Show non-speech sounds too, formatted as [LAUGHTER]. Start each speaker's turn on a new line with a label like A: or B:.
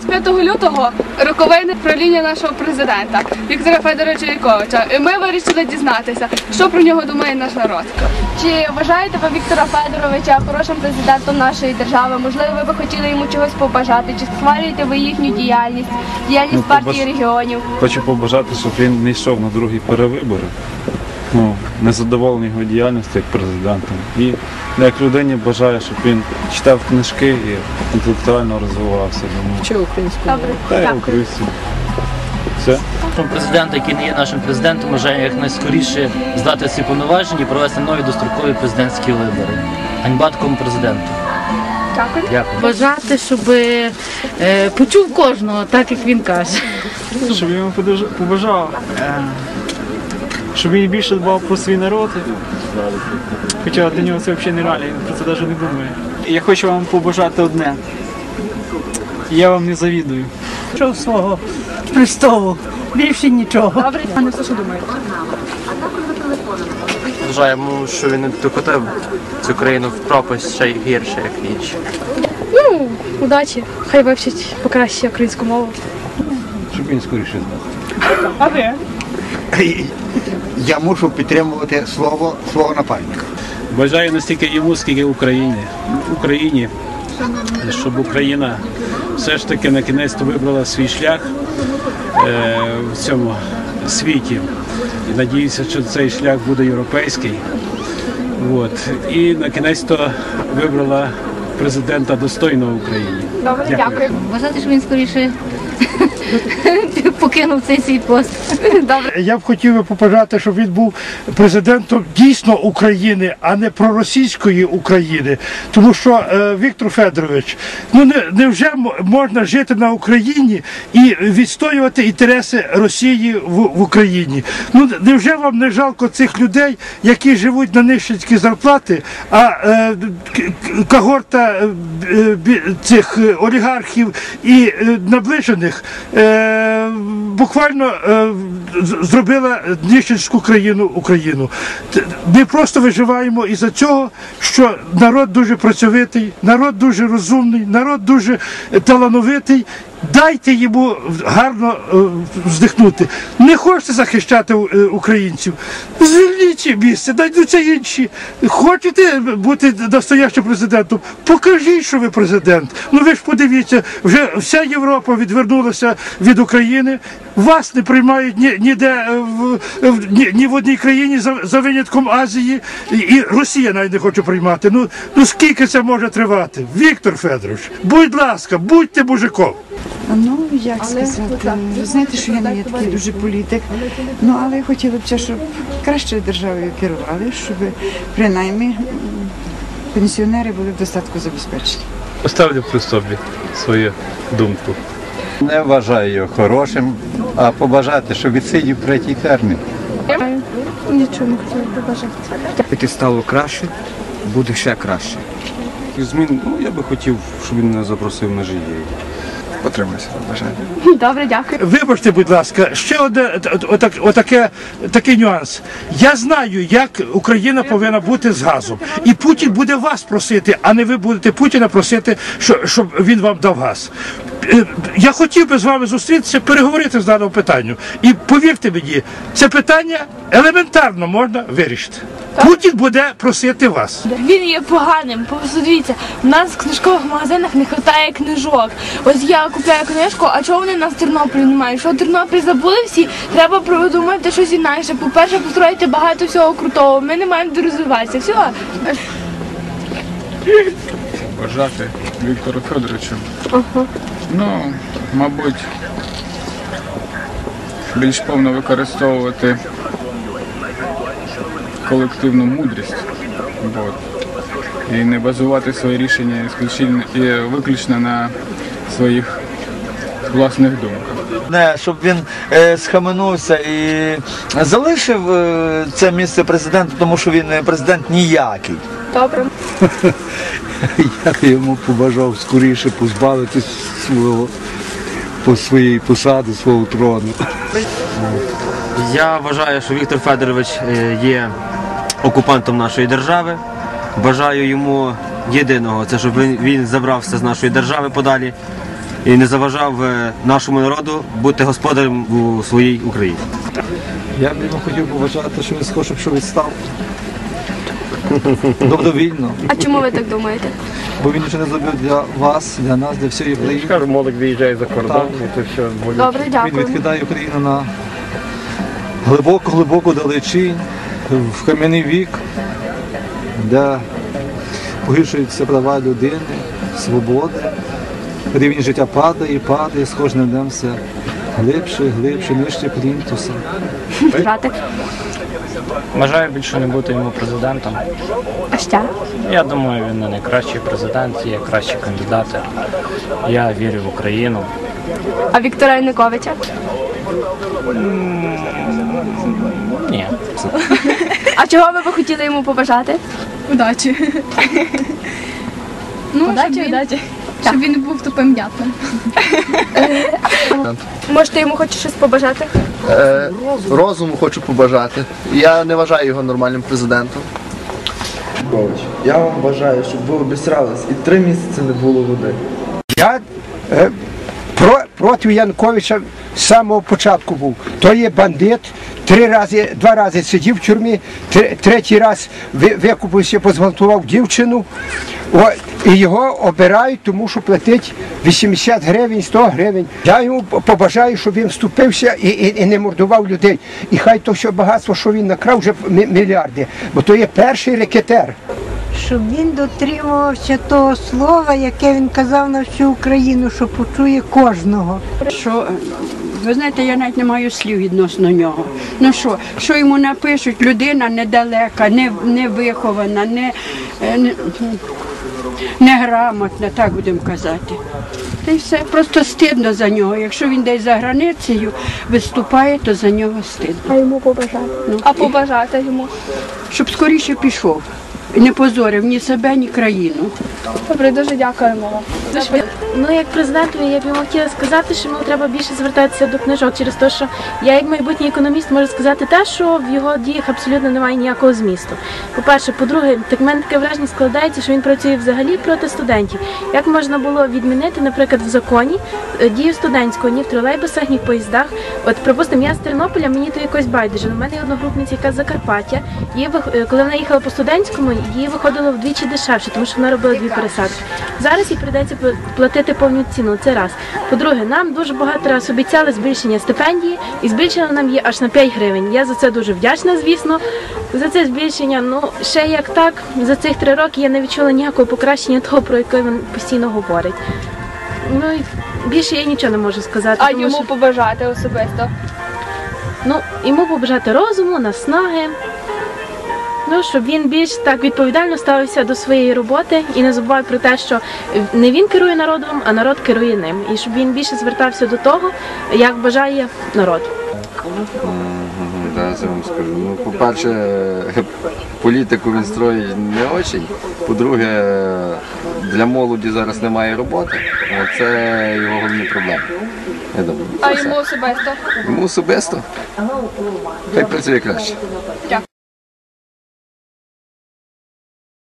A: 25 лютого роковини правління нашого президента Віктора Федоровича Януковича. І ми вирішили дізнатися, що про нього думає наш народ.
B: Чи вважаєте ви Віктора Федоровича хорошим президентом нашої держави? Можливо, ви би хотіли йому чогось побажати? Чи схвалюєте ви їхню діяльність, діяльність
C: Ну,
B: партії
C: побаж-
B: регіонів?
C: Хочу побажати, щоб він не йшов на другі перевибори. Ну, незадоволений його діяльністю як президентом. І як людині бажаю, щоб він читав книжки і інтелектуально розвивався. Думаю.
D: Чи українську?
C: Та й українців. Все.
E: Нашого президента, який не є нашим президентом, бажає якнайскоріше здати ці повноваження і провести нові дострокові президентські вибори. Ганьба такому президенту.
B: Дякую.
F: Бажати, щоб е, почув кожного, так як він каже.
G: щоб я йому подож- побажав, е, щоб він більше дбав про свій народ. Хоча для нього це взагалі нереально, він про це навіть не думає. Я хочу вам побажати одне. Я вам не завідую.
D: Що свого престолу? Більше нічого.
A: Добре, а не все, що думаєте.
H: Вважаємо, що він не докотив цю країну в пропасть ще й гірше, як інші.
B: Ну, удачі. Хай вивчить покраще українську мову.
C: Щоб він скоріше знав.
G: А ви? [COUGHS]
I: я мушу підтримувати слово свого напарника.
J: Бажаю настільки йому, скільки Україні. Україні, щоб Україна все ж таки на кінець вибрала свій шлях е, в цьому світі. І надіюся, що цей шлях буде європейський. От. І на кінець то вибрала президента достойного Україні.
B: Добре, дякую.
F: Бажати, щоб він скоріше [LAUGHS] покинув цей свій пост.
K: Я б хотів би побажати, щоб він був президентом дійсно України, а не проросійської України. Тому що е, Віктор Федорович, ну не невже м- можна жити на Україні і відстоювати інтереси Росії в, в Україні? Ну невже вам не жалко цих людей, які живуть на нищенські зарплати, а е, когорта е, цих е, олігархів і е, наближених е, É буквально е, зробила нищенську країну Україну. Ми просто виживаємо із-за цього, що народ дуже працьовитий, народ дуже розумний, народ дуже талановитий. Дайте йому гарно е, вздихнути. Не хочете захищати е, українців. Звільніть місце, знайдуться інші. Хочете бути настоящим президентом? Покажіть, що ви президент. Ну ви ж подивіться, вже вся Європа відвернулася від України. Вас не приймають ні, ніде е, в, в- ні, ні в одній країні за, за винятком Азії, і, і Росія навіть не хоче приймати. Ну, ну скільки це може тривати? Віктор Федорович, будь ласка, будьте мужиком.
D: Ну, як сказати, ви знаєте, що я не є такий дуже політик. Ну, але хотіла б, щоб краще державою керували, щоб принаймні пенсіонери були в достатку забезпечені.
J: Поставлю при собі свою думку.
L: Не вважаю його хорошим, а побажати, щоб відсидів третій термін.
B: Нічого не хотіла побажати.
H: Таки стало краще, буде ще краще.
C: Змін, ну я би хотів, щоб він не запросив на жиє.
I: Потримайся, бажаю.
B: Добре, дякую.
K: Вибачте, будь ласка, ще одне отак, отаке, такий нюанс. Я знаю, як Україна повинна бути з газом. І Путін буде вас просити, а не ви будете Путіна просити, що- щоб він вам дав газ. Е, Я хотів би з вами зустрітися, переговорити з даного питанню. І повірте мені, це питання елементарно можна вирішити. Путін буде просити вас.
B: Він є поганим. Подивіться, в нас в книжкових магазинах не вистачає книжок. Ось я купляю книжку, а чого вони нас в Тернополі немає? Що Тернопіль забули всі? Треба придумати щось інакше. По-перше, построїти багато всього крутого. Ми не маємо де розвиватися. Все.
G: Бажати Віктору Федоровичу. Ну, мабуть, більш повно використовувати колективну мудрість. От. І не базувати свої рішення і виключно на своїх власних думках.
M: Не, щоб він е, схаменувся і залишив е, це місце президента, тому що він е, президент ніякий.
B: Добре. [LAUGHS]
L: Я йому побажав скоріше позбавитись свого по своєї посади, свого трону.
H: Я вважаю, що Віктор Федорович е, є окупантом нашої держави. Бажаю йому єдиного, це щоб він, забрався з нашої держави подалі і не заважав е, нашому народу бути господарем у своїй Україні.
M: Я б йому хотів побажати, що він схоче, щоб відстав. [LAUGHS] Добровільно.
N: А чому ви так думаєте?
M: Бо він нічого не зробив для вас, для нас, для всієї України.
O: Кажу, молодь виїжджає за кордон, і то все.
N: Добре,
M: Він відкидає Україну на глибоку-глибоку далечінь, в кам'яний вік, де погіршуються права людини, свободи. Рівень життя падає і падає, з кожним днем все глибше, глибше, нижче плінтуса.
N: Братик.
P: Бажаю більше не бути йому президентом.
N: А ще?
P: Я думаю, він не найкращий президент, є кращі кандидати. Я вірю в Україну.
N: А Віктора Януковича?
P: Ні.
N: А чого би ви хотіли йому побажати?
A: Удачі. Ну,
N: Удачі,
A: щоб він,
N: удачі.
A: Щоб він не був тупим дятлом.
N: Можете йому хоч щось побажати?
Q: Е, розуму хочу побажати. Я не вважаю його нормальним президентом.
R: Я вам бажаю, щоб ви обісрались і три місяці не було води.
S: Я е, проти Януковича з самого початку був. То є бандит, три рази, два рази сидів в тюрмі, тр- третій раз викупився, позґвалтував дівчину. О, і його обирають, тому що платить 80 гривень, 100 гривень. Я йому побажаю, щоб він вступився і, і, і не мордував людей. І хай то все багатство, що він накрав, вже мільярди. Бо то є перший рекетер.
T: Щоб він дотримувався того слова, яке він казав на всю Україну, що почує кожного.
U: Що, ви знаєте, я навіть не маю слів відносно нього. Ну що, що йому напишуть, людина недалека, не, не вихована, не, е, не, неграмотна, так будемо казати. Та й все, просто стидно за нього. Якщо він десь за границею виступає, то за нього стидно.
N: А йому побажати?
U: Ну,
A: А побажати йому?
U: Щоб скоріше пішов. Не позорив ні себе, ні країну.
A: Добре, дуже дякуємо вам.
B: Ну, як президентові, я б йому хотіла сказати, що йому треба більше звертатися до книжок через те, що я, як майбутній економіст, можу сказати те, що в його діях абсолютно немає ніякого змісту. По-перше, по-друге, так в мене таке враження складається, що він працює взагалі проти студентів. Як можна було відмінити, наприклад, в законі е, дію студентського ні в тролейбусах, ні в поїздах. От, припустимо, я з Тернополя, мені то якось байдуже. У мене є одногрупниця, яка з Закарпаття. Її вих- е, коли вона їхала по студентському, їй виходило вдвічі дешевше, тому що вона робила дві пересадки. Зараз їй прийдеться платити повну ціну. Це раз. По-друге, нам дуже багато раз обіцяли збільшення стипендії, і збільшено нам є аж на 5 гривень. Я за це дуже вдячна, звісно. За це збільшення. Ну ще як так, за цих три роки я не відчула ніякого покращення того, про яке він постійно говорить. Ну і більше я нічого не можу сказати.
A: А
B: тому
A: йому
B: що-
A: побажати особисто.
B: Ну, йому побажати розуму, наснаги. Ну, щоб він більш так відповідально ставився до своєї роботи і не забував про те, що не він керує народом, а народ керує ним. І щоб він більше звертався до того, як бажає народ.
V: Зараз я вам скажу. Ну, по-перше, політику він строїть не очень. По-друге, для молоді зараз немає роботи. Це його головні проблеми. Я думаю.
A: А йому особисто.
V: Йому особисто. Хай працює краще.
A: Дякую.